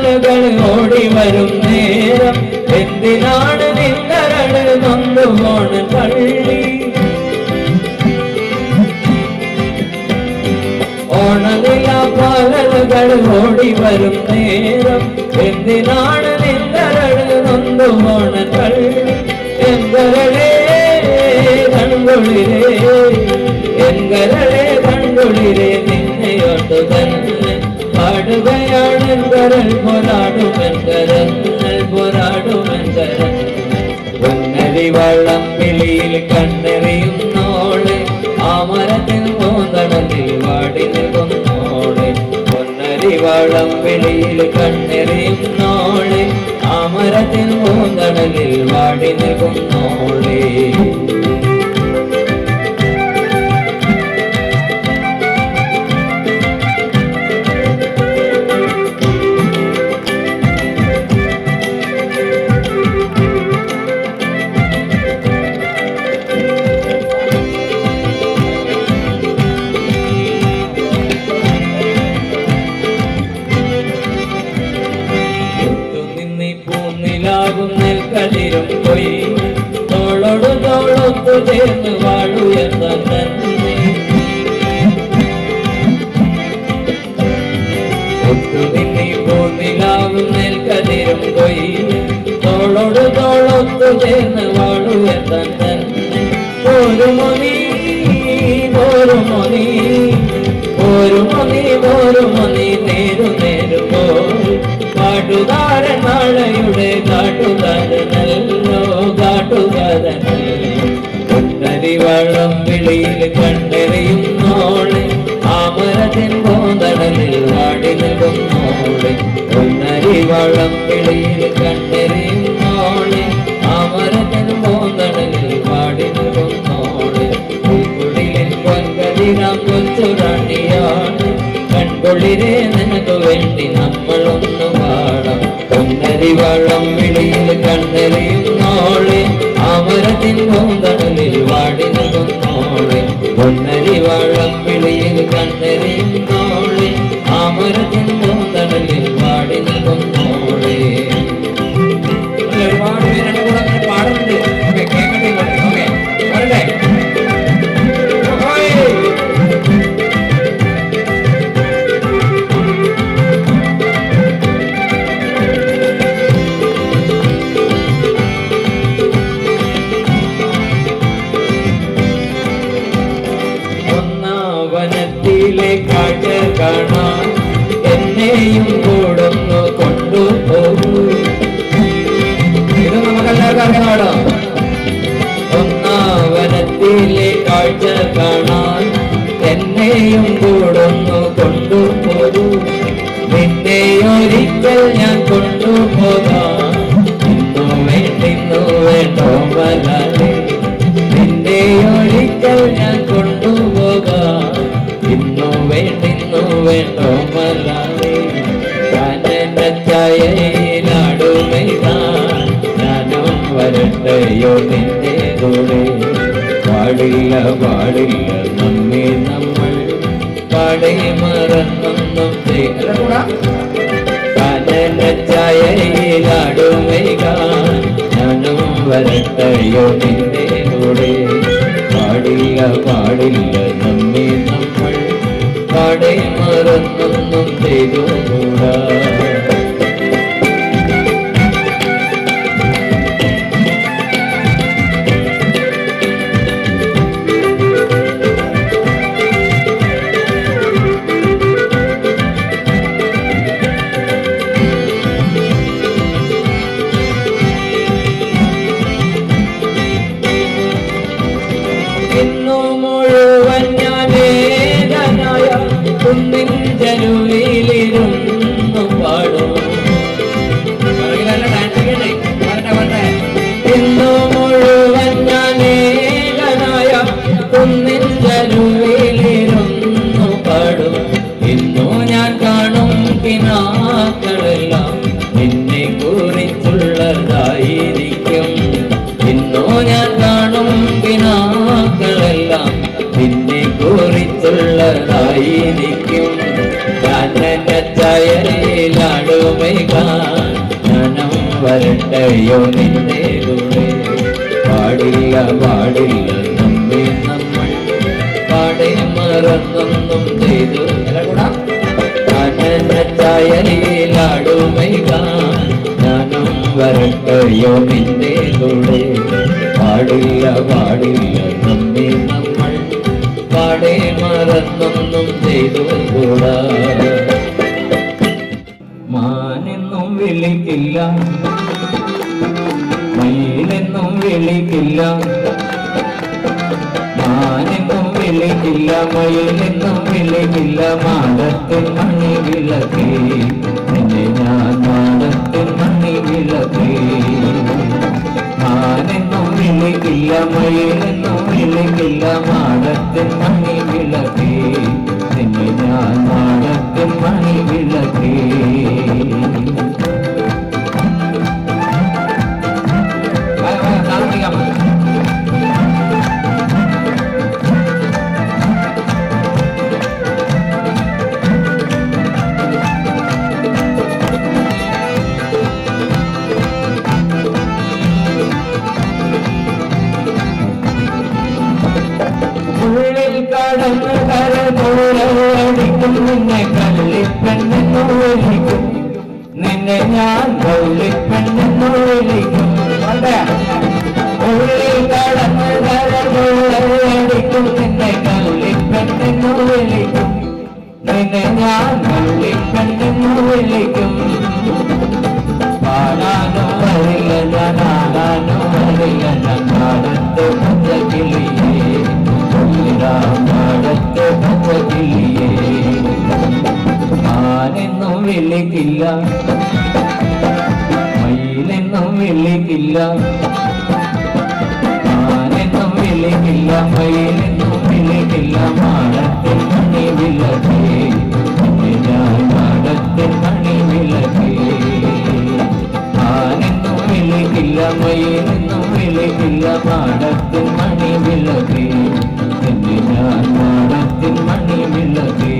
പാലലുകൾ ഓടി വരും നേരം എന്തിനാണ് നിന്നരട് നൊന്നു പോണ പള്ളി ഓണനില പാലലുകൾ ഓടി വരും നേരം എന്തിനാണ് നിന്നരട് നൊന്നു പോണ പള്ളി എങ്കരളേ കൺകൊളിരേ എങ്കരളേ കൺകൊളിരേ നിന്നെയോട്ട് തന്നെ പാടുകയാണെങ്കരൽ പോരാടുമെങ്കരങ്ങൾ പോരാടുമെങ്കരങ്ങൾ പൊന്നരി വള്ളം വിളിയിൽ കണ്ണെറിയുന്നോളെ ആ മരത്തിൽ പോന്തടലിൽ വാടി നിൽക്കുന്നോളെ. പൊന്നരി വള്ളം വിളിയിൽ കണ്ണെറിയുന്നോളെ ആ മരത്തിൽ പോന്തടലിൽ വാടി നിൽക്കുന്നോളെ. ಪ್ರೇಮ ഒന്നരി വള്ളം അമരതൻ കണ്ടെറിയുന്നോളെ ആമരത്തിൻ പോന്തടലിൽ വാടി നിൽക്കുന്നോളെ കുടിലിൽ പൊൻകതിരാം കൊച്ചുറാണിയാണ് കൺകൊള്ളിരെ നിനക്ക് വേണ്ടി നമ്മളൊന്നു പാടാം പൊന്നരി വള്ളം വിളിയിൽ കണ്ണെറിയുന്നോളെ അമരത്തിൻ പൂന്തടലിൽ വാടി നിൽക്കുന്നോളെ പൊന്നരി കാണാൻ എന്നെയും കൂടൊന്നു കൊണ്ടുപോകൂ. ഇത് നമുക്കെല്ലാവർക്കും അറിയാമോ ഒന്നാവനത്തിലെ കാഴ്ച കാണാൻ എന്നെയും കൂടൊന്നു കൊണ്ടുപോകൂ. നിന്നെ ഒരിക്കൽ ഞാൻ കൊണ്ടുപോകാം. ചായയിലാടുമൈതാൻ ഞാനും വരട്ടെയോ നിന്റെ കൂടെ. പാടില്ല പാടില്ല നമ്മെ നമ്മൾ പാടെ മറന്നൊന്നും ഞാനും വരട്ടെയോ നിന്റെ കൂടെ. പാടില്ല പാടില്ല നമ്മെ നമ്മൾ പാടെ മറന്നൊന്നും ചെയ്തുകൂടാ മറന്നൊന്നും ചെയ്തു. ചായലിലാടുമൈകാൻ ഞാനും വരട്ടയോ നിന്റെ കൂടെ. പാടില്ല പാടില്ല നമ്മെ നമ്മൾ പാടെ മറന്നൊന്നും ചെയ്തു കൂടാ. മാനെന്നും വിളിക്കില്ല മയിലെന്നും വിളിക്കില്ല. മാനെന്നും വയലിനും മയിലെന്നും മാടത്തിൽ മണി വിളക്കി. നിന്നെ ഞാൻ മാടത്തിൽ മണി വിളക്കേ. മാനെന്നും വിളിക്കില്ല മയിലെന്നും വിളിക്കില്ല മാടത്തിൽ മണി വിളക്കേ. നിന്നെ ഞാൻ മാടത്തിൽ മണി വിളക്കി. വിളിക്കില്ല മയിലെന്നും വിളിക്കില്ല. ആനെന്നും വിളിക്കില്ല. മയിലെന്നും വിളിക്കില്ല. മാടത്തിൽ മണി വിളക്കേ ഞാൻ മാടത്തിൽ മണി വിളക്കേ ആനെന്നും വിളിക്കില്ല. മയിലെന്നും വിളിക്കില്ല. മാടത്തിൽ മണി വിളക്കേ ഞാൻ മാടത്തിൽ മണി വിളക്കേ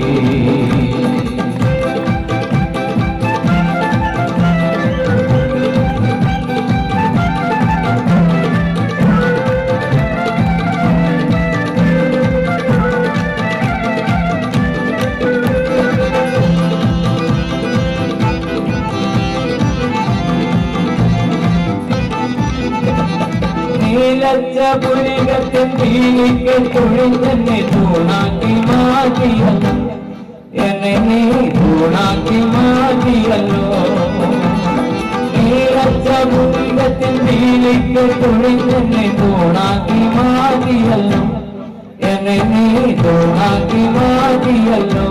നീലച്ച പുലികത്തിൻ പീലിക്ക് തുഴിഞ്ഞെന്നെ തൂണാക്കി മാറ്റിയല്ലോ എന്നെ നീ തൂണാക്കി മാറ്റിയല്ലോ നീലച്ച പുലികത്തിൻ പീലിക്ക് തുഴിഞ്ഞെന്നെ തൂണാക്കി മാറ്റിയല്ലോ എന്നെ നീ തൂണാക്കി മാറ്റിയല്ലോ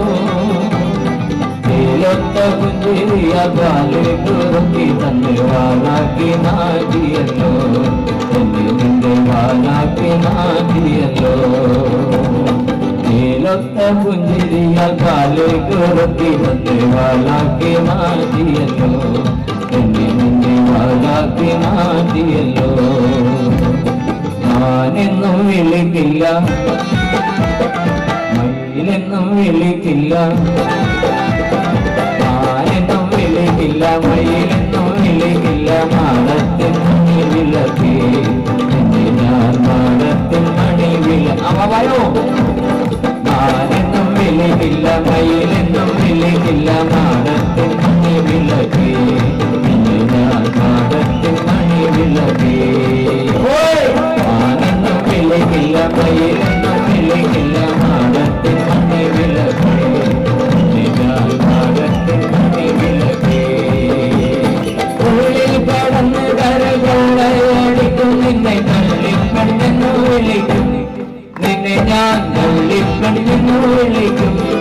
തേലൊത്ത പുഞ്ചിരിയ കാലിൽ കുറുക്കി തന്നെ വാലാക്കി നാട്ടിയല്ലോ എന്നെ നിന്റെ വാലാക്കി നാട്ടിയല്ലോ തേലൊത്ത പുഞ്ചിരിയ കാലേ കുറുക്കി തന്നെ വാലാക്കി നാട്ടിയല്ലോ എന്നെ നിന്റെ വാലാക്കി നാട്ടിയല്ലോ ഞാനെന്നും വിളിക്കില്ല മയിലെന്നും വിളിക്കില്ല ആരെന്നും വിളിക്കില്ല മയിലെന്നും വിളിക്കില്ല മാടത്തിൻ നിന്നെ ഞാൻ കള്ളിപ്പെണ്ണെന്നു വിളിക്കും.